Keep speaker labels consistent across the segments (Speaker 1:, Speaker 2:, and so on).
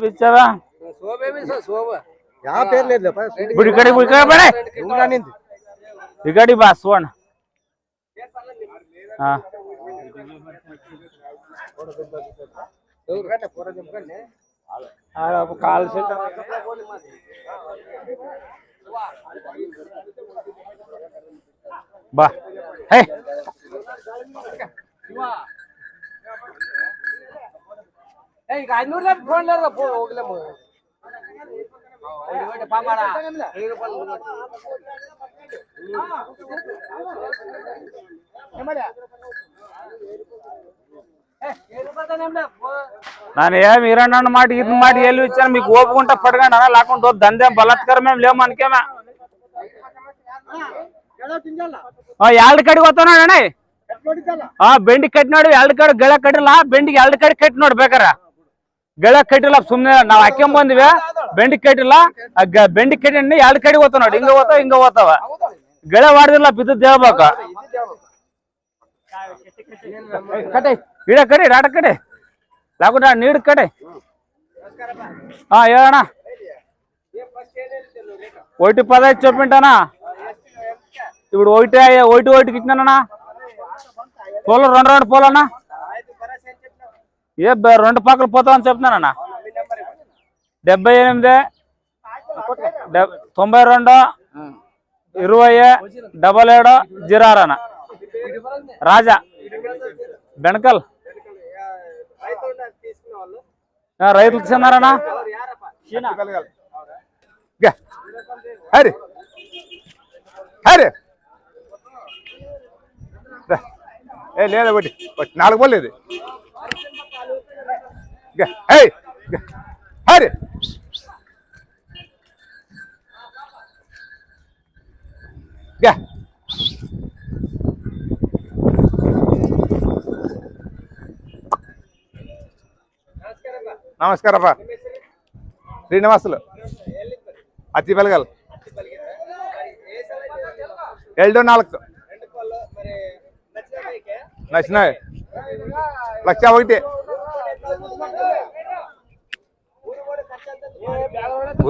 Speaker 1: ఇచ్చావా
Speaker 2: ಯಾವ ಪೇರ್ లేదు
Speaker 1: ఇప్పుడు ఇక్కడికి ఇప్పుడు ఇక్కడ పడే ఇక్కడికి బా చూడండి ఆ.
Speaker 2: కాల్
Speaker 1: బా హే
Speaker 2: ಈಗ ಐನೂರ ಫೋನ್ ಹೋಗ್ಲಮ್ಮ
Speaker 1: ನಾನು ఏం ఇరన్న మాట ఇది మాట ఎల్లు ఇచ్చాను మీకు ఓపుకుంటా పడగండి అన్న లేకుండా వద్దు దందే బలాత్కారం ఏం లేవు మనకేమే ಎರಡು ಕಡೆಗೆ ಹೋಗ್ತಾನ ಅಣ್ಣ ಹಾ ಬೆಂಡಿ ಕಟ್ಟಿ ಎರಡು ಕಡೆ ಗೆಳೆ ಕಟ್ಟಿಲ್ಲ ಬೆಂಡಿಗೆ ಎರಡು ಕಡೆ ಕಟ್ಟಿ ನೋಡಿ ಬೇಕಾರ ಗೆಳೆ ಕಟ್ಟಿಲ್ಲ ಸುಮ್ನೆ ನಾವ್ ಹಾಕ್ಕೊಂಡ್ ಬಂದಿವಿ ಬೆಂಡಿ ಕಟ್ಟಿಲ್ಲ ಆ ಗ- ಬೆಂಡಿ ಕಟ್ಟಿ ಎರಡು ಕಡೆ ಹೋಗ್ತಾವ ನೋಡಿ ಹಿಂಗ ಹೋಗ್ತಾವ ಹಿಂಗ ಹೋಗ್ತಾವ ಗೆಳೆ ವಾಡ್ದಿಲ್ಲ ಬಿದ್ದದ್ ಹೇಳ್ಬೇಕು ಕಡೆ ಇಡ ಕಡೆ ರಾಟ ಕಡೆ లేకుండా నీడు కడే ఆ ఏడనా ఒకటి పదహైదు చెప్పింటానా ఇప్పుడు ఒకటి అయ్యే- ఒకటి ఒకటికి ఇచ్చినానా పోలు రెండు రెండు పోలన్నా ఏ రెండు పక్కలు పోతామని చెప్తున్నానన్నా డెబ్బై ఎనిమిది తొంభై రెండు ఇరవై డబల్ ఏడు జీరారన్న రాజా బెనకల్. ఆ, రైతులకు చెందారన్నా
Speaker 3: హరి. హరి. ఏ లేదా ఒకటి నాలుగు పోలేదు నమస్కారం నమస్కారప్ప. శ్రీనివాసులు. అతి బెలగల్. ఏడు నాలుగు. నచ్చిన లక్ష ఒకటి.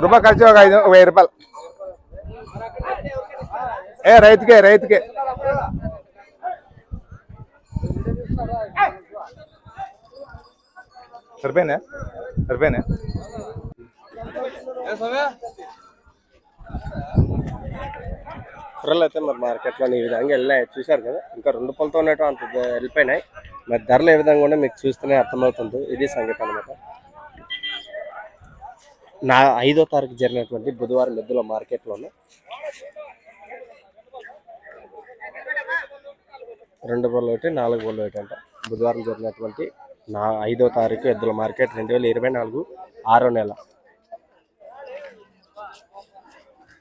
Speaker 3: రూపాయ ఖర్చు ఒక ఐదు వెయ్యి రూపాయలు. ఏ రైతుకే రైతుకే. సరిపోయినా సరిపోయినా
Speaker 2: కుర్రలు అయితే మరి మార్కెట్లో ఈ విధంగా వెళ్ళాయి. చూశారు కదా ఇంకా రెండు పళ్ళతో ఉన్నట్టు అంత వెళ్ళిపోయినాయి. మరి ధరలు ఏ విధంగా కూడా మీకు చూస్తేనే అర్థమవుతుంది. ఇది సంగతి అనమాట నా ఐదో తారీఖు జరిగినటువంటి బుధవారం ఎద్దుల మార్కెట్లోనే రెండు బళ్ళు ఒకటి నాలుగు బళ్ళు ఒకటి అంట. బుధవారం జరిగినటువంటి నా ఐదో తారీఖు ఎద్దుల మార్కెట్ రెండు వేల ఇరవై నాలుగు ఆరో నెల.